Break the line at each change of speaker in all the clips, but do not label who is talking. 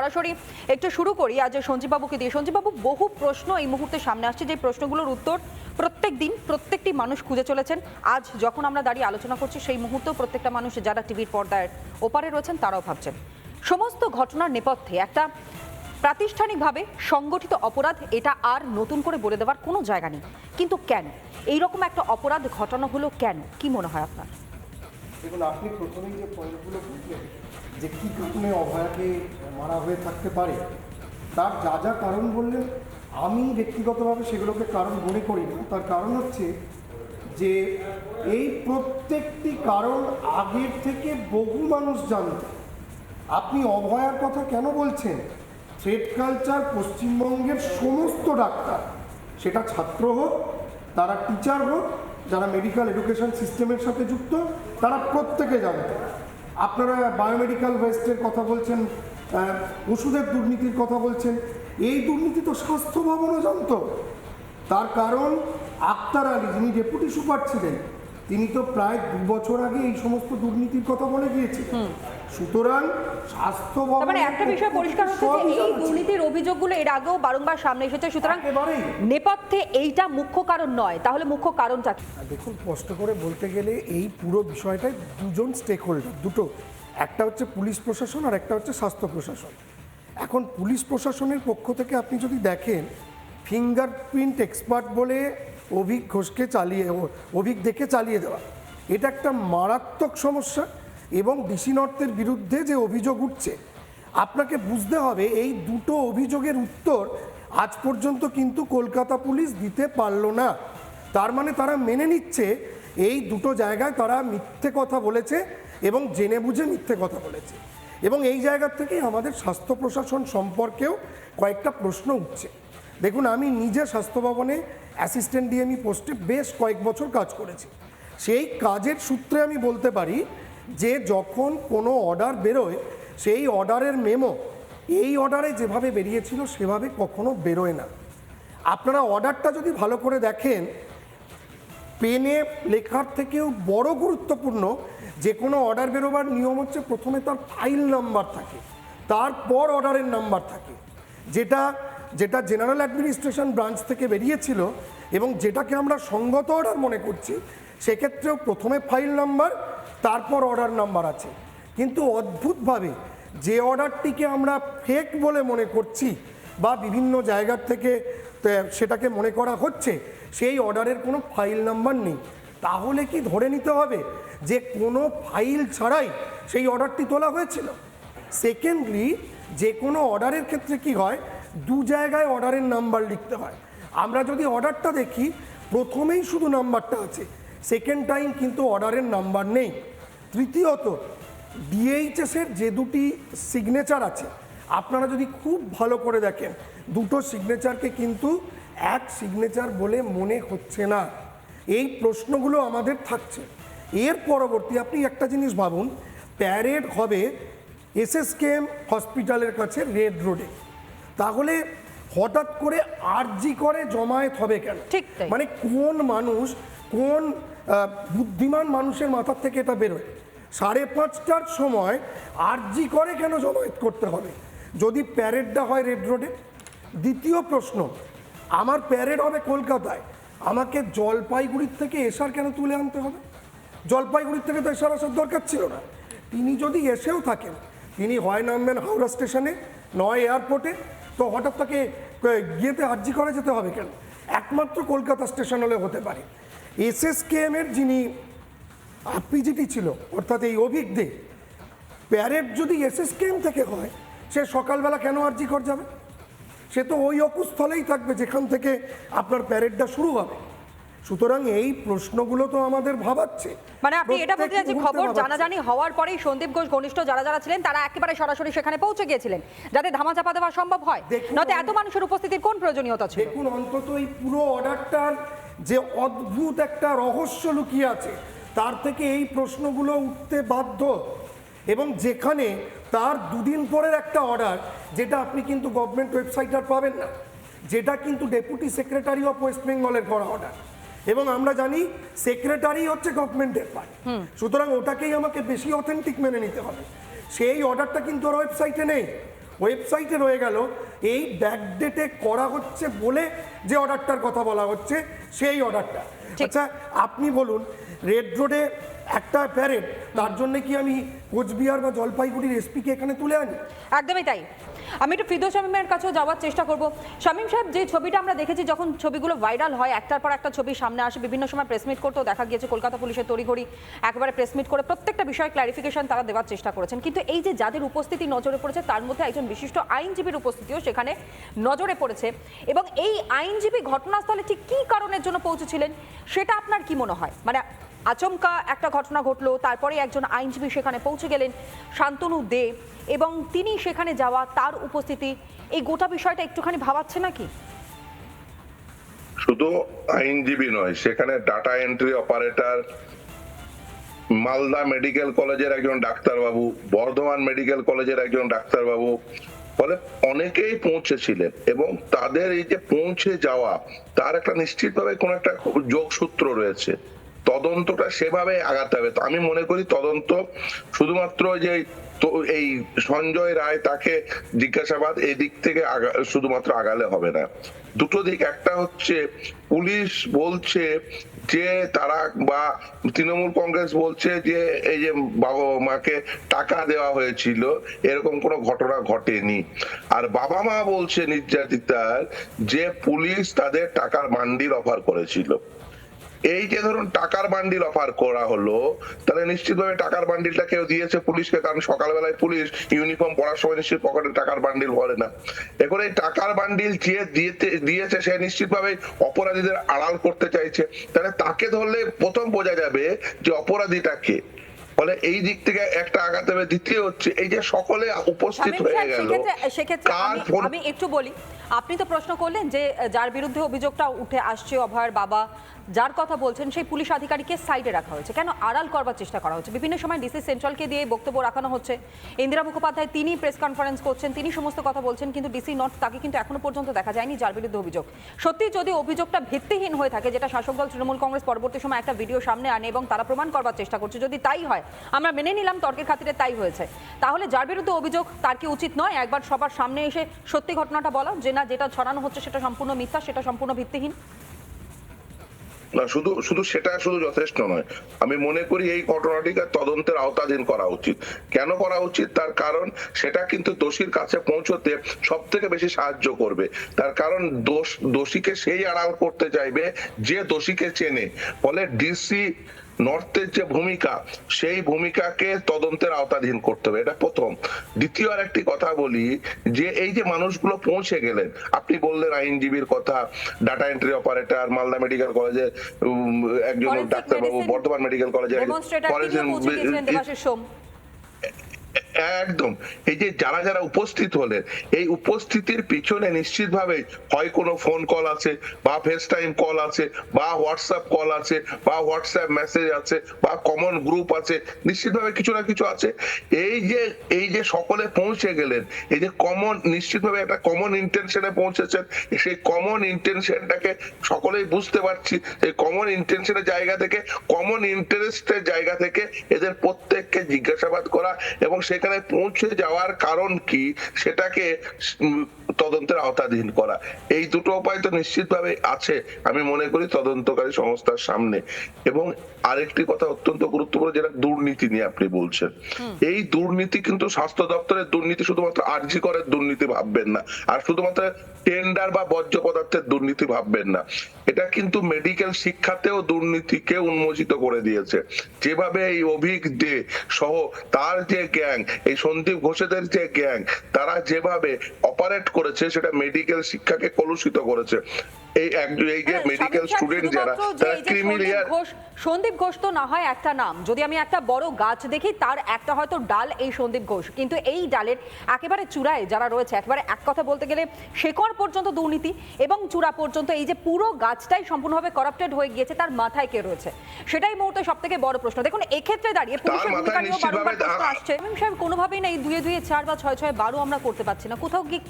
সরাসরি একটু শুরু করি। আজ সঞ্জীববাবুকে দিয়ে। সঞ্জীববাবু, বহু প্রশ্ন এই মুহূর্তে সামনে আসছে যে প্রশ্নগুলোর উত্তর প্রত্যেক দিন প্রত্যেকটি মানুষ খুঁজে চলেছেন। আজ যখন আমরা দাঁড়িয়ে আলোচনা করছি, সেই মুহূর্তেও প্রত্যেকটা মানুষ যারা টিভির পর্দায় ওপারে রয়েছেন, তারাও ভাবছেন। সমস্ত ঘটনার নেপথ্যে একটা প্রাতিষ্ঠানিকভাবে সংগঠিত অপরাধ, এটা আর নতুন করে বলে দেওয়ার কোনো জায়গা নেই। কিন্তু কেন? এই রকম একটা অপরাধ ঘটানো হলো কেন? কি মনে হয় আপনার?
দেখুন, আপনি প্রথমেই যে পয়েন্টগুলো বুঝলেন যে কী কারণে অভয়াকে মারা হয়ে থাকতে পারে, তার যা যা কারণ বললেন আমি ব্যক্তিগতভাবে সেগুলোকে কারণ মনে করি না। তার কারণ হচ্ছে যে এই প্রত্যেকটি কারণ আগের থেকে বহু মানুষ জানত আপনি অভয়ার কথা কেন বলছেন? থ্রেড কালচার পশ্চিমবঙ্গের সমস্ত ডাক্তার, সেটা ছাত্র হোক, তারা টিচার হোক, যারা মেডিকেল এডুকেশন সিস্টেমের সাথে যুক্ত, তারা প্রত্যেকে জানতেন আপনারা বায়োমেডিক্যাল ওয়েস্টের কথা বলছেন ওষুধের দুর্নীতির কথা বলছেন, এই দুর্নীতি তো স্বাস্থ্য ভবনও জানতো। তার কারণ আক্তার আলী, যিনি ডেপুটি সুপার ছিলেন, তিনি তো প্রায় দু বছর আগে এই সমস্ত দুর্নীতির কথা বলে গিয়েছিলেন। সুতরাং স্বাস্থ্য
মানে একটা বিষয় পরিষ্কার হচ্ছে যে এই দুর্নীতির অভিযোগগুলো এর আগেও বারংবার সামনে এসেছে সুতরাং নেপথ্যে এইটা মুখ্য কারণ নয়। তাহলে মুখ্য কারণটা
দেখুন স্পষ্ট করে বলতে গেলে এই পুরো বিষয়টায় দুজন স্টেক হোল্ডার দুটো। একটা হচ্ছে পুলিশ প্রশাসন আর একটা হচ্ছে স্বাস্থ্য প্রশাসন। এখন পুলিশ প্রশাসনের পক্ষ থেকে আপনি যদি দেখেন ফিঙ্গারপ্রিন্ট এক্সপার্ট বলে অভিক ঘোষকে চালিয়ে অভিক দেখে চালিয়ে দেওয়া। এটা একটা মারাত্মক সমস্যা। এবং ডিসি নর্থের বিরুদ্ধে যে অভিযোগ উঠছে, আপনাকে বুঝতে হবে এই দুটো অভিযোগের উত্তর আজ পর্যন্ত কিন্তু কলকাতা পুলিশ দিতে পারল না। তার মানে তারা মেনে নিচ্ছে এই দুটো জায়গায় তারা মিথ্যে কথা বলেছে এবং জেনে বুঝে মিথ্যে কথা বলেছে। এবং এই জায়গা থেকে আমাদের স্বাস্থ্য প্রশাসন সম্পর্কেও কয়েকটা প্রশ্ন উঠছে। দেখুন, আমি নিজে স্বাস্থ্য ভবনে অ্যাসিস্ট্যান্ট ডিএমই পোস্টে বেশ কয়েক বছর কাজ করেছি। সেই কাজের সূত্রে আমি বলতে পারি যে যখন কোনো অর্ডার বেরোয়, সেই অর্ডারের মেমো এই অর্ডারে যেভাবে বেরিয়েছিল, সেভাবে কখনো বেরোয় না। আপনারা অর্ডারটা যদি ভালো করে দেখেন পেনে লেখার থেকেও বড় গুরুত্বপূর্ণ, যে কোনো অর্ডার বেরোবার নিয়ম হচ্ছে প্রথমে তার ফাইল নাম্বার থাকে, তারপর অর্ডারের নাম্বার থাকে। যেটা যেটা জেনারেল অ্যাডমিনিস্ট্রেশন ব্রাঞ্চ থেকে বেরিয়েছিল এবং যেটাকে আমরা সঙ্গত অর্ডার মনে করছি, সেক্ষেত্রেও প্রথমে ফাইল নাম্বার তারপর অর্ডার নাম্বার আছে। কিন্তু অদ্ভুতভাবে যে অর্ডারটিকে আমরা ফেক বলে মনে করছি বা বিভিন্ন জায়গার থেকে সেটাকে মনে করা হচ্ছে, সেই অর্ডারের কোনো ফাইল নাম্বার নেই। তাহলে কি ধরে নিতে হবে যে কোনো ফাইল ছাড়াই সেই অর্ডারটি তোলা হয়েছিল? সেকেন্ডলি যে কোনো অর্ডারের ক্ষেত্রে কি হয়? দু জায়গায় অর্ডারের নাম্বার লিখতে হয়। আমরা যদি অর্ডারটা দেখি, প্রথমেই শুধু নাম্বারটা আছে। সেকেন্ড টাইম কিন্তু অর্ডারের নাম্বার নেই। তৃতীয়ত ডিএইচএসের যে দুটি সিগনেচার আছে, আপনারা যদি খুব ভালো করে দেখেন, দুটো সিগনেচারকে কিন্তু এক সিগনেচার বলে মনে হচ্ছে না। এই প্রশ্নগুলো আমাদের থাকছে। এর পরবর্তী আপনি একটা জিনিস ভাবুন প্যারেড হবে এসএসকেএম হসপিটালের কাছে রেড রোডে তাহলে হঠাৎ করে আরজি করে জমায়েত হবে কেন?
ঠিক
মানে কোন মানুষ কোন বুদ্ধিমান মানুষের মাথার থেকে এটা বেরোয় সাড়ে পাঁচটার সময় আরজি করে কেন জমায়েত করতে হবে? যদি প্যারেডটা হয় রেড রোডে? দ্বিতীয় প্রশ্ন আমার প্যারেড হবে কলকাতায় আমাকে জলপাইগুড়ির থেকে এসার কেন তুলে আনতে হবে? জলপাইগুড়ির থেকে তো এসার আসার দরকার ছিল না। তিনি যদি এসেও থাকেন তিনি হয় নামবেন হাওড়া স্টেশনে নয় এয়ারপোর্টে তো হঠাৎ তাকে গিয়েতে আর্জি করা যেতে হবে কেন? একমাত্র কলকাতা স্টেশন হলে হতে পারে। এসএসকেএমের যিনি পিজিটি ছিল, অর্থাৎ এই অভিজ্ঞে, প্যারেড যদি এস এস কে এম থেকে হয়, সে সকালবেলা কেন আর্জি কর যাবে? সে তো ওই অকুস্থলেই থাকবে যেখান থেকে আপনার প্যারেডটা শুরু হবে। সুতরাং এই প্রশ্নগুলো তো আমাদের ভাবাচ্ছে।
মানে আপনি এটা বলতে চাইছেন খবর। জানাজানি হওয়ার পরেই সন্দীপ ঘোষ ঘনিষ্ঠ যারা যারা ছিলেন তারা একেবারে সরাসরি সেখানে পৌঁছে গিয়েছিলেন যাতে ধামাচাপা দেওয়া সম্ভব হয়। নয়তো এত মানুষের উপস্থিতির কোন প্রয়োজনীয়তা ছিল?
দেখুন অন্তত এই পুরো অর্ডারটার যে অদ্ভুত একটা রহস্য লুকিয়ে আছে তার থেকে এই প্রশ্নগুলো উঠতে বাধ্য। এবং যেখানে তার দুদিন পরের একটা অর্ডার যেটা আপনি কিন্তু গভর্নমেন্ট ওয়েবসাইট আর পাবেন না যেটা কিন্তু ডেপুটি সেক্রেটারি অফ ওয়েস্ট বেঙ্গলের করা অর্ডার এবং আমরা জানি সেক্রেটারি হচ্ছে গভর্নমেন্টের পার্ট সুতরাং ওটাকেই আমাকে বেশি অথেন্টিক মেনে নিতে হবে। সেই অর্ডারটা কিন্তু ওর ওয়েবসাইটে নেই। ওয়েবসাইটে রয়ে গেল এই ব্যাকডেটে করা হচ্ছে বলে যে অর্ডারটার কথা বলা হচ্ছে সেই অর্ডারটা আচ্ছা আপনি বলুন রেড রোডে একটা প্যারেড তার জন্য কি আমি কোচবিহার বা জলপাইগুড়ির এসপিকে এখানে তুলে আনি?
একদমই তাই। আমি একটু ফিদো শামীমের কাছেও যাওয়ার চেষ্টা করব। শামীম সাহেব, যে ছবিটা আমরা দেখেছি, যখন ছবিগুলো ভাইরাল হয়, একটার পর একটা ছবি সামনে আসে, বিভিন্ন সময় প্রেসমিট করতেও দেখা গিয়েছে, কলকাতা পুলিশের তড়িঘড়ি একবারে প্রেসমিট করে প্রত্যেকটা বিষয়ে ক্লারিফিকেশন তারা দেওয়ার চেষ্টা করেছেন। কিন্তু এই যে যাদের উপস্থিতি নজরে পড়েছে, তার মধ্যে একজন বিশিষ্ট আইনজীবীর উপস্থিতিও সেখানে নজরে পড়েছে। এবং এই আইনজীবী ঘটনাস্থলে ঠিক কী কারণের জন্য পৌঁছেছিলেন, সেটা আপনার কি মনে হয়? মানে আচমকা একটা ঘটনা ঘটলো, তারপরে একজন আইনজীবী সেখানে পৌঁছে গেলেন শান্তনু দে এবং তিনি সেখানে যাওয়া তার উপস্থিতি। এই গোটা বিষয়টা একটুখানি ভাবাচ্ছে নাকি?
শুধু আইনজীবী নয়, সেখানে data entry operator Malda medical কলেজের একজন ডাক্তারবাবু, বর্ধমান মেডিকেল কলেজের একজন ডাক্তারবাবু, ফলে অনেকেই পৌঁছেছিলেন এবং তাদের এই যে পৌঁছে যাওয়া, তার একটা নিশ্চিতভাবে কোন একটা যোগসূত্র রয়েছে। তদন্তটা সেভাবে আগাতে হবে। আমি মনে করি তদন্ত শুধুমাত্র যে তো এই সঞ্জয় রায় তাকে জিজ্ঞাসাবাদ এই দিক থেকে শুধুমাত্র আগালে হবে না। দুটো দিক, একটা হচ্ছে পুলিশ বলছে যে তারা বা তৃণমূল কংগ্রেস বলছে যে এই যে বাবা মাকে টাকা দেওয়া হয়েছিল, এরকম কোনো ঘটনা ঘটেনি। আর বাবা মা বলছে নির্যাতিতার যে পুলিশ তাদের টাকার মান্ডির অফার করেছিল। এই যে ধরুন টাকার বান্ডিল অফার করা হলো তাহলে নিশ্চিতভাবে টাকার বান্ডিলটা কেউ দিয়েছে পুলিশকে কারণ সকালবেলায় পুলিশ ইউনিফর্ম পরার সময় নিশ্চিত পকেটে টাকার বান্ডিল ভরে না। এখন এই টাকার বান্ডিল যে দিয়েতে দিয়েছে সে নিশ্চিতভাবে অপরাধীদের আড়াল করতে চাইছে। তাহলে তাকে ধরলে প্রথম বোঝা যাবে যে অপরাধীটা কে। ফলে এই দিক থেকে একটা আঘাত হবে। দ্বিতীয় হচ্ছে এই যে সকলে উপস্থিত হয়ে গেল
সেক্ষেত্রে আমি একটু বলি। আপনি তো প্রশ্ন করলেন যে যার বিরুদ্ধে অভিযোগটা উঠে আসছে অভয়ের বাবা, যার কথা বলছেন সেই পুলিশ আধিকারিককে সাইডে রাখা হয়েছে। কেন আড়াল করবার চেষ্টা করা হচ্ছে? বিভিন্ন সময় ডিসি সেন্ট্রালকে দিয়ে বক্তব্য রাখানো হচ্ছে। ইন্দিরা মুখোপাধ্যায় তিনি প্রেস কনফারেন্স করছেন, তিনি সমস্ত কথা বলছেন, কিন্তু ডিসি নট, তাকে কিন্তু এখনও পর্যন্ত দেখা যায়নি যার বিরুদ্ধে অভিযোগ। সত্যি যদি অভিযোগটা ভিত্তিহীন হয়ে থাকে, যেটা শাসক দল তৃণমূল কংগ্রেস পরবর্তী সময় একটা ভিডিও সামনে আনে এবং তারা প্রমাণ করবার চেষ্টা করছে, যদি তাই হয়, আমরা মেনে নিলাম তর্কের খাতিরে তাই হয়েছে। তাহলে যার বিরুদ্ধে অভিযোগ, তার কি উচিত নয়? একবার সবার সামনে এসে সত্যি ঘটনাটা বলা যে না, যেটা ছড়ানো হচ্ছে সেটা সম্পূর্ণ মিথ্যা, সেটা সম্পূর্ণ ভিত্তিহীন?
না, শুধু শুধু সেটা শুধু যথেষ্ট নয়। আমি মনে করি এই ঘটনাটিকে তদন্তের আওতাধীন করা উচিত। কেন করা উচিত? তার কারণ সেটা কিন্তু দোষীর কাছে পৌঁছতে সব থেকে বেশি সাহায্য করবে। তার কারণ দোষ, দোষীকে সেই আড়াল করতে চাইবে যে দোষীকে চেনে। ফলে ডিসি নর্থের যে ভূমিকা সেই ভূমিকাকে তদন্তের আওতাধীন করতে হবে। এটা প্রথম। দ্বিতীয় আর একটি কথা বলি যে এই যে মানুষগুলো পৌঁছে গেলেন আপনি বললেন আইনজীবীর কথা data entry operator Malda medical কলেজে একজন ডাক্তারবাবু বর্ধমান মেডিকেল
কলেজে
একদম। এই যে যারা যারা উপস্থিত হলেন, এই উপস্থিতির পিছনে নিশ্চিতভাবে হয় কোনো ফোন কল আছে, বা ফেস টাইম কল আছে, বা হোয়াটসঅ্যাপ কল আছে, বা হোয়াটসঅ্যাপ মেসেজ আছে, বা কমন গ্রুপ আছে, নিশ্চিতভাবে কিছু না কিছু আছে। এই যে এই যে সকলে পৌঁছে গেলেন, এই যে কমন নিশ্চিতভাবে একটা কমন ইন্টেনশনে পৌঁছেছেন, সেই কমন ইন্টেনশনটাকে সকলেই বুঝতে পারছি এই কমন ইন্টেনশনের জায়গা থেকে কমন ইন্টারেস্টের জায়গা থেকে এদের প্রত্যেককে জিজ্ঞাসাবাদ করা এবং সেখানে পৌঁছে যাওয়ার কারণ কি? সেটাকে তদন্তের আওতাধীন করা। এই দুটো উপায় তো নিশ্চিতভাবে আছে আমি মনে করি তদন্তকারী সংস্থার সামনে। এবং আরেকটি কথা অত্যন্ত গুরুত্বপূর্ণ যেটা দুর্নীতি নিয়ে আপনি বলছেন। এই দুর্নীতি কিন্তু স্বাস্থ্য দপ্তরের দুর্নীতি শুধুমাত্র আর্জি করের দুর্নীতি ভাববেন না। আর শুধুমাত্র টেন্ডার বা বর্জ্য পদার্থের দুর্নীতি ভাববেন না। এটা কিন্তু মেডিকেল শিক্ষাতেও দুর্নীতিকে উন্মোচিত করে দিয়েছে। যেভাবে এই অভিক দে সহ তার যে গ্যাং এই সন্দীপ ঘোষেদের যে গ্যাং তারা যেভাবে অপারেট করেছে সেটা মেডিকেল শিক্ষাকে কলুষিত করেছে। এই এই যে
হ্যাঁ,
মেডিকেল স্টুডেন্ট যারা তারা ক্রিমিলিয়ার
সন্দীপ ঘোষ তো না হয় একটা নাম। যদি আমি একটা বড় গাছ দেখি তার একটা হয়তো ডাল এই সন্দীপ ঘোষ। কিন্তু এই ডালের একেবারে চূড়ায় যারা রয়েছে একেবারে এক কথা বলতে গেলে শেকড় পর্যন্ত দুর্নীতি এবং চূড়া পর্যন্ত এই যে পুরো গাছটাই সম্পূর্ণভাবে করাপ্টেড হয়ে গিয়েছে তার মাথায় কে রয়েছে? সেটাই মুহূর্তে সব থেকে বড় প্রশ্ন। দেখুন এক্ষেত্রে দাঁড়িয়ে পুলিশের ভূমিকা নিয়েও বারংবার প্রশ্ন আসছে। এমএম সাহেব কোনোভাবেই না এই দুয়ে দুয়ে চার বা ছয় ছয় বারো আমরা করতে পারছি না। কোথাও গিয়ে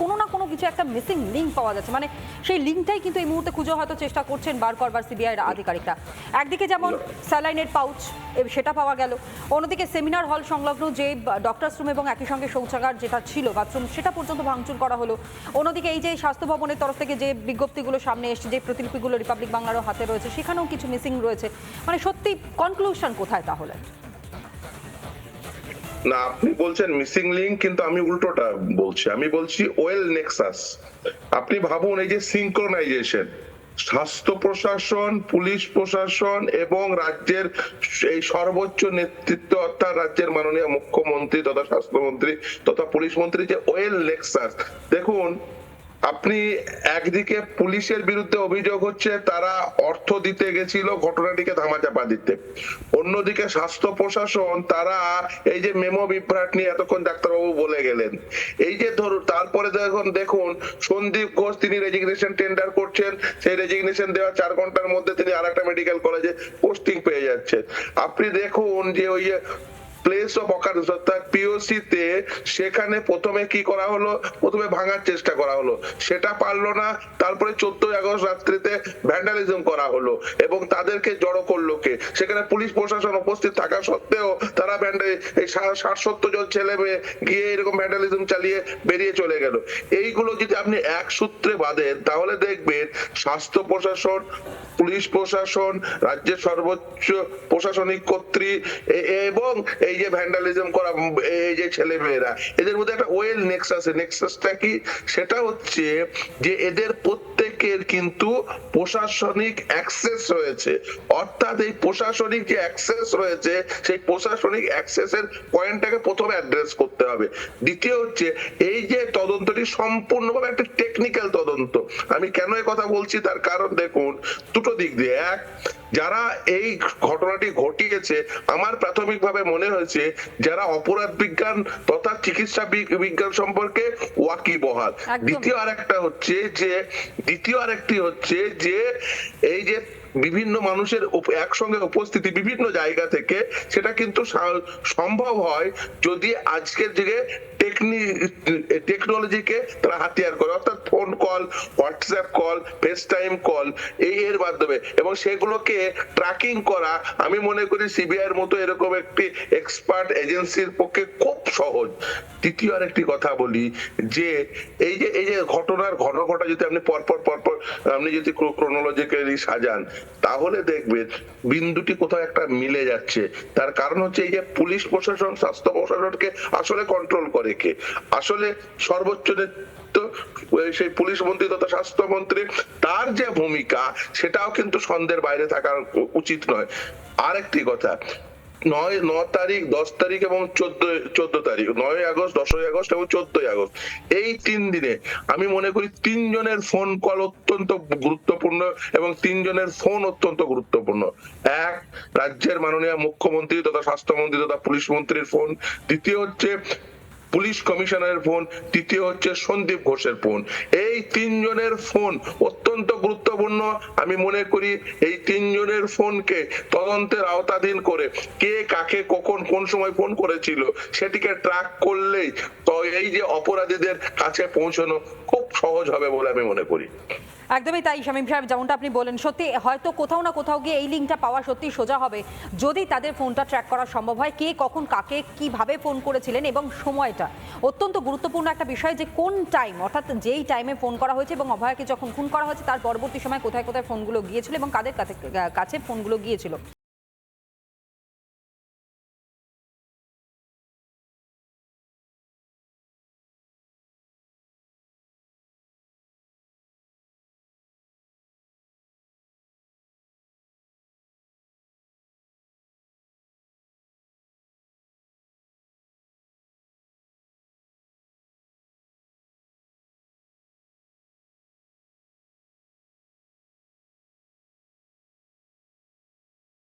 কোনো না কোনো কিছু একটা মিসিং লিঙ্ক পাওয়া যাচ্ছে। মানে সেই লিঙ্ক লিঙ্কটাই কিন্তু এই মুহূর্তে খুঁজে হয়তো চেষ্টা করছেন বার করবার সিবিআই আধিকারিকরা। একদিকে যেমন স্যালাইনের পাউচ সেটা পাওয়া গেল। অন্যদিকে সেমিনার হল সংলগ্ন যে ডক্টরস রুম এবং একই সঙ্গে শৌচাগার যেটা ছিল, বাথরুম, সেটা পর্যন্ত ভাঙচুর করা হলো। অন্যদিকে এই যে স্বাস্থ্য ভবনের তরফ থেকে যে বিজ্ঞপ্তিগুলো সামনে এসছে, যে প্রতিলিপিগুলো রিপাবলিক বাংলারও হাতে রয়েছে, সেখানেও কিছু মিসিং রয়েছে। মানে সত্যি কনক্লুশন কোথায় তাহলে?
না, আপনি বলছেন মিসিং লিঙ্ক কিন্তু আমি উল্টোটা বলছি। আমি বলছি ওয়েল নেক্সাস আপনি ভাবুন এই যে সিঙ্ক্রোনাইজেশন স্বাস্থ্য প্রশাসন, পুলিশ প্রশাসন এবং রাজ্যের এই সর্বোচ্চ নেতৃত্ব, অর্থাৎ রাজ্যের মাননীয় মুখ্যমন্ত্রী তথা স্বাস্থ্যমন্ত্রী তথা পুলিশ মন্ত্রী যে ওয়েল নেক্সাস দেখুন আপনি একদিকে পুলিশের বিরুদ্ধে অভিযোগ হচ্ছে তারা অর্থ দিতে গেছিল, ঘটনাটিকে ধামাচাপা দিতে। অন্যদিকে স্বাস্থ্য প্রশাসন, তারা এই যে মেমো বিভ্রাট নিয়ে এতক্ষণ ডাক্তারবাবু বলে গেলেন। এই যে ধরুন, তারপরে দেখুন দেখুন, সন্দীপ ঘোষ তিনি রেজিগনেশন টেন্ডার করছেন, সেই রেজিগনেশন দেওয়া চার ঘণ্টার মধ্যে তিনি আর একটা মেডিকেল কলেজে পোস্টিং পেয়ে যাচ্ছেন। আপনি দেখুন যে ওই প্লেস অফ অকারেন্স অর্থাৎ পিওসি তে সেখানে প্রথমে কি করা হলো? প্রথমে ভাঙার চেষ্টা করা হলো। সেটা পারল না। তারপরে চোদ্দই আগস্ট রাত্রিতে ভ্যান্ডালিজম করা হলো এবং তাদেরকে জড়ো করল কে? সেখানে পুলিশ প্রশাসন উপস্থিত থাকা সত্ত্বেও তারা ভ্যান্ডা এই ষাট সত্তর জন ছেলে মেয়ে গিয়ে এরকম ভ্যান্ডালিজম চালিয়ে বেরিয়ে চলে গেল। এইগুলো যদি আপনি এক সূত্রে বাঁধেন তাহলে দেখবেন স্বাস্থ্য প্রশাসন, পুলিশ প্রশাসন, রাজ্যের সর্বোচ্চ প্রশাসনিক কর্তৃ এবং এই যে ভ্যান্ডালিজম করা, এই যে ছেলে মেয়েরা এদের মধ্যে একটা ওয়েল নেক্সাস নেক্সাসটা কি? সেটা হচ্ছে যে এদের প্রত্যেকের কিন্তু প্রশাসনিক অ্যাক্সেস রয়েছে। অর্থাৎ এই প্রশাসনিক যে অ্যাক্সেস রয়েছে, সেই প্রশাসনিক অ্যাক্সেসের পয়েন্টটাকে প্রথমে অ্যাড্রেস করতে হবে। দ্বিতীয় হচ্ছে, এই যে তদন্তটি সম্পূর্ণভাবে একটা টেকনিক্যাল তদন্ত। আমি কেন এই কথা বলছি? তার কারণ দেখুন, দুটো দিক দিয়ে। এক যারা এই ঘটনাটি ঘটিয়েছে আমার প্রাথমিকভাবে মনে হয়েছে যারা অপরাধ বিজ্ঞান তথা চিকিৎসা বিজ্ঞান সম্পর্কে ওয়াকিবহাল। দ্বিতীয় আরেকটা হচ্ছে যে দ্বিতীয় আরেকটি হচ্ছে যে এই যে বিভিন্ন মানুষের একসঙ্গে উপস্থিতি বিভিন্ন জায়গা থেকে সেটা কিন্তু সম্ভব হয় যদি আজকের যুগে টেকনোলজিকে তারা হাতিয়ার করে। অর্থাৎ phone call WhatsApp call FaceTime call এই এর মাধ্যমে। এবং সেগুলোকে ট্র্যাকিং করা আমি মনে করি সিবিআই এর মতো এরকম একটি এক্সপার্ট এজেন্সির পক্ষে খুব সহজ। তৃতীয় আরেকটি কথা বলি যে, এই যে এই যে ঘটনার ঘন ঘটা যদি আপনি পরপর পরপর আপনি যদি ক্রোনোলজিক্যালি সাজান, তাহলে দেখবেন বিন্দুটি কোথাও একটা মিলে যাচ্ছে। তার কারণ হচ্ছে এই যে পুলিশ প্রশাসন, স্বাস্থ্য প্রশাসনকে আসলে কন্ট্রোল করে। কে আসলে সর্বোচ্চ সেই পুলিশ মন্ত্রী তথা স্বাস্থ্যমন্ত্রী তার যে ভূমিকা, সেটাও কিন্তু সন্ধ্যের বাইরে থাকা উচিত নয়। আরেকটি কথা, নয়, ন তারিখ, দশ তারিখ এবং চোদ্দ চোদ্দ তারিখ, নয় আগস্ট, দশই আগস্ট এবং চোদ্দই আগস্ট। এই তিন দিনে আমি মনে করি তিনজনের ফোন কল অত্যন্ত গুরুত্বপূর্ণ এবং তিনজনের ফোন অত্যন্ত গুরুত্বপূর্ণ। এক, রাজ্যের মাননীয় মুখ্যমন্ত্রী তথা স্বাস্থ্যমন্ত্রী তথা পুলিশ মন্ত্রীর ফোন। দ্বিতীয় হচ্ছে পুলিশ কমিশনারের ফোন, তৃতীয় হচ্ছে সন্দীপ ঘোষের ফোন। এই তিনজনের ফোন অত্যন্ত গুরুত্বপূর্ণ। আমি মনে করি এই তিনজনের ফোনকে তদন্তের আওতাধীন করে কে কাকে কখন কোন সময় ফোন করেছিল সেটিকে ট্র্যাক করলেই তো এই যে অপরাধীদের কাছে পৌঁছানো খুব সহজ হবে বলে আমি মনে করি।
একদমই তাই, শামীম সাহেব, যেমনটা আপনি বলেন, সত্যি হয়তো কোথাও না কোথাও গিয়ে এই লিঙ্কটা পাওয়া সত্যি সোজা হবে। যদি তাদের ফোনটা ট্র্যাক করা সম্ভব হয়, কে কখন কাকে কীভাবে ফোন করেছিলেন এবং সময়টা। অত্যন্ত গুরুত্বপূর্ণ একটা বিষয় যে, কোন টাইম অর্থাৎ যেই টাইমে ফোন করা হয়েছে এবং অভয়াকে যখন খুন করা হয়েছে, তার পরবর্তী সময় কোথায় কোথায় ফোনগুলো গিয়েছিল এবং কাদের কাছে ফোনগুলো গিয়েছিল।